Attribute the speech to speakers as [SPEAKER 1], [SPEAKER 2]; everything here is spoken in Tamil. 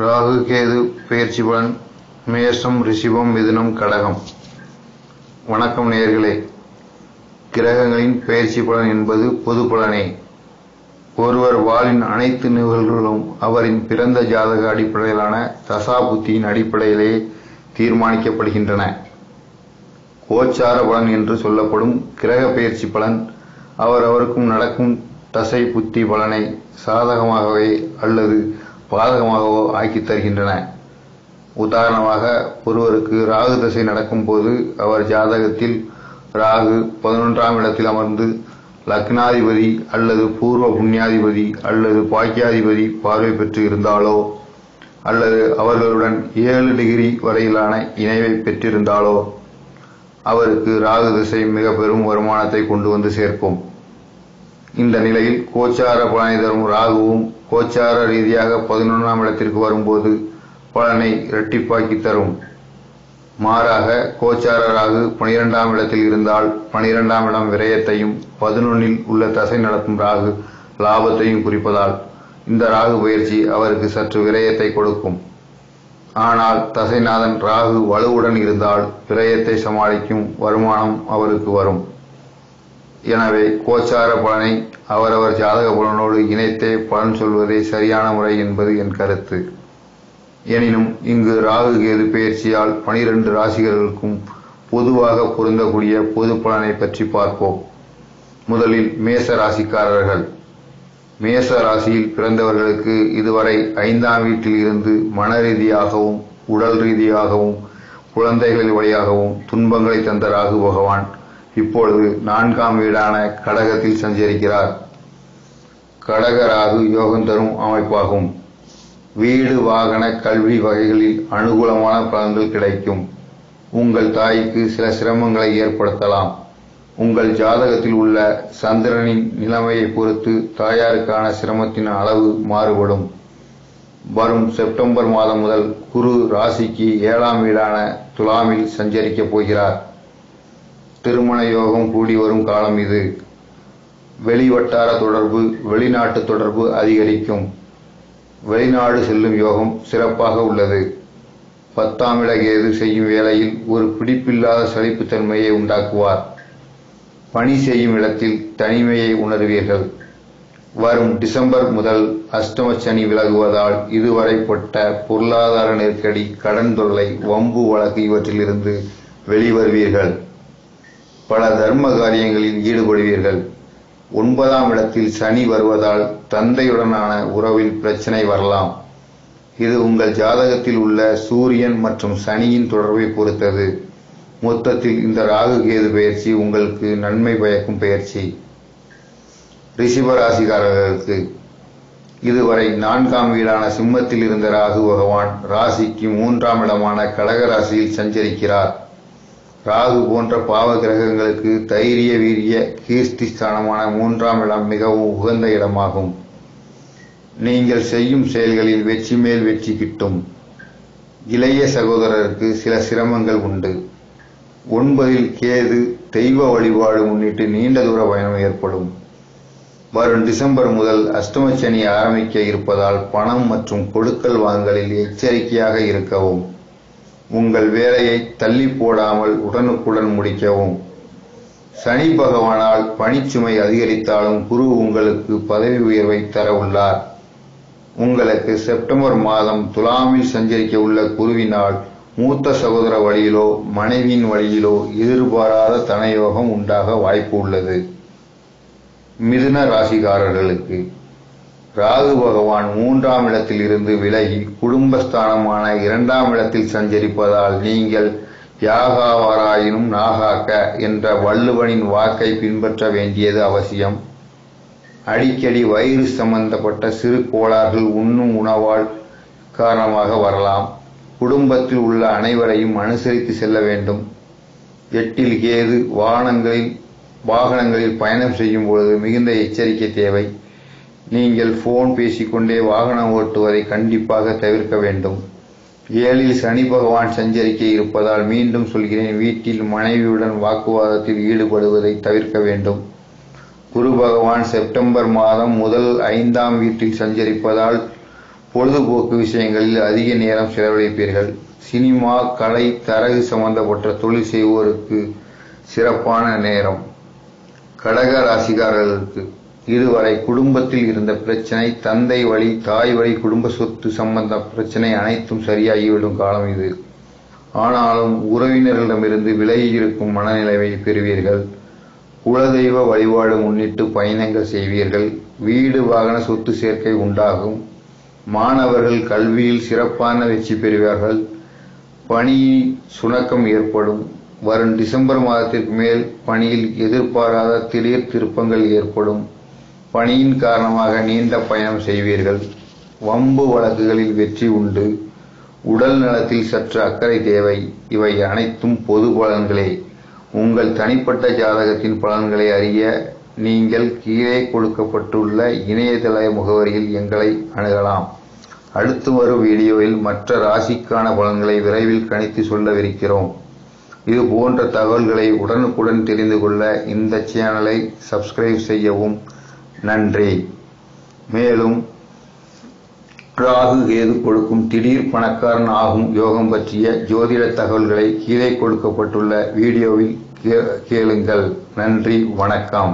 [SPEAKER 1] ராகு கேது பயிற்சி பலன் மேஷம் ரிஷிபம் மிதுனம் கடகம். வணக்கம் நேர்களே கிரகங்களின் பெயர்ச்சி பலன் என்பது பொது பலனே. ஒருவர் வாழின் அனைத்து நிகழ்வுகளும் அவரின் பிறந்த ஜாதக அடிப்படையிலான தசா புத்தியின் அடிப்படையிலே தீர்மானிக்கப்படுகின்றன. கோச்சார பலன் என்று சொல்லப்படும் கிரக பயிற்சி பலன் அவரவருக்கும் நடக்கும் தசை புத்தி பலனை சாதகமாகவே அல்லது பாதகமாகவோ ஆக்கித் தருகின்றன. உதாரணமாக ஒருவருக்கு ராகு திசை நடக்கும் போது அவர் ஜாதகத்தில் ராகு பதினொன்றாம் இடத்தில் அமர்ந்து லக்னாதிபதி அல்லது பூர்வ புண்ணியாதிபதி அல்லது பாக்கியாதிபதி பார்வை பெற்று இருந்தாலோ அல்லது அவர்களுடன் ஏழு டிகிரி வரையிலான இணைவை பெற்றிருந்தாலோ அவருக்கு ராகு திசை மிக பெரும் வருமானத்தை கொண்டு வந்து சேர்க்கும். இந்த நிலையில் கோச்சார பலனை தரும் ராகுவும் கோச்சார ரீதியாக பதினொன்றாம் இடத்திற்கு வரும்போது பலனை இரட்டிப்பாக்கி தரும். மாறாக கோச்சார ராகு பனிரெண்டாம் இடத்தில் இருந்தால் பனிரெண்டாம் இடம் விரயத்தையும் பதினொன்னில் உள்ள தசை நடத்தும் ராகு லாபத்தையும் குறிப்பதால் இந்த ராகு பயிற்சி அவருக்கு சற்று விரயத்தை கொடுக்கும். ஆனால் தசைநாதன் ராகு வலுவுடன் இருந்தால் விரயத்தை சமாளிக்கும் வருமானம் அவருக்கு வரும். எனவே கோச்சார பலனை அவரவர் ஜாதக பலனோடு இணைத்தே பலன் சொல்வதே சரியான முறை என்பது என் கருத்து. எனினும் இங்கு ராகு கேது பெயர்ச்சியால் பனிரெண்டு ராசிகளுக்கும் பொதுவாக பொருந்தக்கூடிய பொது பலனை பற்றி பார்ப்போம். முதலில் மேச ராசிக்காரர்கள். மேச ராசியில் பிறந்தவர்களுக்கு இதுவரை ஐந்தாம் வீட்டில் இருந்து மன ரீதியாகவும் உடல் ரீதியாகவும் குழந்தைகள் வழியாகவும் துன்பங்களை தந்த ராகு பகவான். இப்பொழுது நான்காம் வீடான கடகத்தில் சஞ்சரிக்கிறார். கடக ராகு யோகம் தரும் அமைப்பாகும். வீடு வாகன கல்வி வகைகளில் அனுகூலமான பலன்கள் கிடைக்கும். உங்கள் தாய்க்கு சில சிரமங்களை ஏற்படுத்தலாம். உங்கள் ஜாதகத்தில் உள்ள சந்திரனின் நிலைமையை பொறுத்து தாயாருக்கான சிரமத்தின் அளவு மாறுபடும். வரும் செப்டம்பர் மாதம் முதல் குரு ராசிக்கு ஏழாம் வீடான துலாமில் சஞ்சரிக்கப் போகிறார். திருமண யோகம் கூடி வரும் காலம் இது. வெளிவட்டார தொடர்பு வெளிநாட்டு தொடர்பு அதிகரிக்கும். வெளிநாடு செல்லும் யோகம் சிறப்பாக உள்ளது. பத்தாம் இடகேது செய்யும் வேளையில் ஒரு பிடிப்பில்லாத சலிப்புத்தன்மையை உண்டாக்குவார். பணி செய்யும் இடத்தில் தனிமையை உணர்வீர்கள். வரும் டிசம்பர் முதல் அஷ்டம சனி விலகுவதால் இதுவரை பட்ட பொருளாதார நெருக்கடி கடன் தொல்லை வம்பு வழக்கு இவற்றிலிருந்து வெளிவருவீர்கள். பல தர்ம காரியங்களில் ஈடுபடுவீர்கள். ஒன்பதாம் இடத்தில் சனி வருவதால் தந்தையுடனான உறவில் பிரச்சனை வரலாம். இது உங்கள் ஜாதகத்தில் உள்ள சூரியன் மற்றும் சனியின் தொடர்பை பொறுத்தது. மொத்தத்தில் இந்த ராகு கேது பயிற்சி உங்களுக்கு நன்மை பயக்கும் பயிற்சி. ரிஷிபராசிக்காரர்களுக்கு இதுவரை நான்காம் வீடான சிம்மத்தில் இருந்த ராகு பகவான் ராசிக்கு மூன்றாம் இடமான கடக ராசியில் சஞ்சரிக்கிறார். ராகு போன்ற பாவ கிரகங்களுக்கு தைரிய வீரிய கீர்த்தி ஸ்தானமான மூன்றாம் இடம் மிகவும் உகந்த இடமாகும். நீங்கள் செய்யும் செயல்களில் வெற்றி மேல் வெற்றி கிட்டும். இளைய சகோதரருக்கு சில சிரமங்கள் உண்டு. ஒன்பதில் கேது தெய்வ வழிபாடு முன்னிட்டு நீண்ட தூர பயணம் ஏற்படும். வரும் டிசம்பர் முதல் அஷ்டமச்சனி ஆரம்பிக்க இருப்பதால் பணம் மற்றும் கொடுக்கல் வாங்கலில் எச்சரிக்கையாக இருக்கவும். உங்கள் வேலையை தள்ளி போடாமல் உடனுக்குடன் முடிக்கவும். சனி பகவானால் பணிச்சுமை அதிகரித்தாலும் குரு உங்களுக்கு பதவி உயர்வை தர உள்ளார். உங்களுக்கு செப்டம்பர் மாதம் துலாமில் சஞ்சரிக்க உள்ள குருவினால் மூத்த சகோதர வழியிலோ மனைவியின் வழியிலோ எதிர்பாராத தனயோகம் உண்டாக வாய்ப்பு உள்ளது. மிதுன ராசிக்காரர்களுக்கு ராகு பகவான் மூன்றாம் இடத்தில் இருந்து விலகி குடும்பஸ்தானமான இரண்டாம் இடத்தில் சஞ்சரிப்பதால் நீங்கள் யாகாவாராயினும் நாகாக்க என்ற வள்ளுவனின் வாக்கை பின்பற்ற வேண்டியது அவசியம். அடிக்கடி வயிறு சம்பந்தப்பட்ட சிறு கோளாறுகள் உண்ணும் உணவால் காரணமாக வரலாம். குடும்பத்தில் உள்ள அனைவரையும் அனுசரித்து செல்ல வேண்டும். எட்டில் கேது வாகனங்களில் வாகனங்களில் பயணம் செய்யும் பொழுது மிகுந்த எச்சரிக்கை தேவை. நீங்கள் போன் பேசிக்கொண்டே வாகனம் ஓட்டுவதை கண்டிப்பாக தவிர்க்க வேண்டும். ஏழில் சனி பகவான் சஞ்சரிக்க இருப்பதால் மீண்டும் சொல்கிறேன் வீட்டில் மனைவியுடன் வாக்குவாதத்தில் ஈடுபடுவதை தவிர்க்க வேண்டும். குரு பகவான் செப்டம்பர் மாதம் முதல் ஐந்தாம் வீட்டில் சஞ்சரிப்பதால் பொழுதுபோக்கு விஷயங்களில் அதிக நேரம் செலவழிப்பீர்கள். சினிமா கலை தரகு சம்பந்தப்பட்ட தொழில் செய்வோருக்கு சிறப்பான நேரம். கடக ராசிக்காரர்களுக்கு இதுவரை குடும்பத்தில் இருந்த பிரச்சனை தந்தை வழி தாய் வழி குடும்ப சொத்து சம்பந்த பிரச்சனை அனைத்தும் சரியாகிவிடும் காலம் இது. ஆனாலும் உறவினர்களிடமிருந்து விலகி இருக்கும் மனநிலையை பெறுவீர்கள். குலதெய்வ வழிபாடு முன்னிட்டு பயணங்கள் செய்வீர்கள். வீடு வாகன சொத்து சேர்க்கை உண்டாகும். மாணவர்கள் கல்வியில் சிறப்பான வெற்றி பெறுவார்கள். பணி சுணக்கம் ஏற்படும். வரும் டிசம்பர் மாதத்திற்கு மேல் பணியில் எதிர்பாராத திடீர் திருப்பங்கள் ஏற்படும். பணியின் காரணமாக நீண்ட பயணம் செய்வீர்கள். வம்பு வழக்குகளில் வெற்றி உண்டு. உடல் நலத்தில் சற்று அக்கறை தேவை. இவை அனைத்தும் பொது பலன்களே. உங்கள் தனிப்பட்ட ஜாதகத்தின் பலன்களை அறிய நீங்கள் கீழே கொடுக்கப்பட்டுள்ள இணையதள முகவரியில் எங்களை அணுகலாம். அடுத்து வரும் வீடியோவில் மற்ற ராசிக்கான பலன்களை விரைவில் கணித்து சொல்லவிருக்கிறோம். இது போன்ற தகவல்களை உடனுக்குடன் தெரிந்து கொள்ள இந்த சேனலை சப்ஸ்கிரைப் செய்யவும் நன்றி. மேலும் ராகு கேது கொடுக்கும் திடீர் பணக்காரன் ஆகும் யோகம் பற்றிய ஜோதிட தகவல்களை கீழே கொடுக்கப்பட்டுள்ள வீடியோவில் கேளுங்கள். நன்றி வணக்கம்.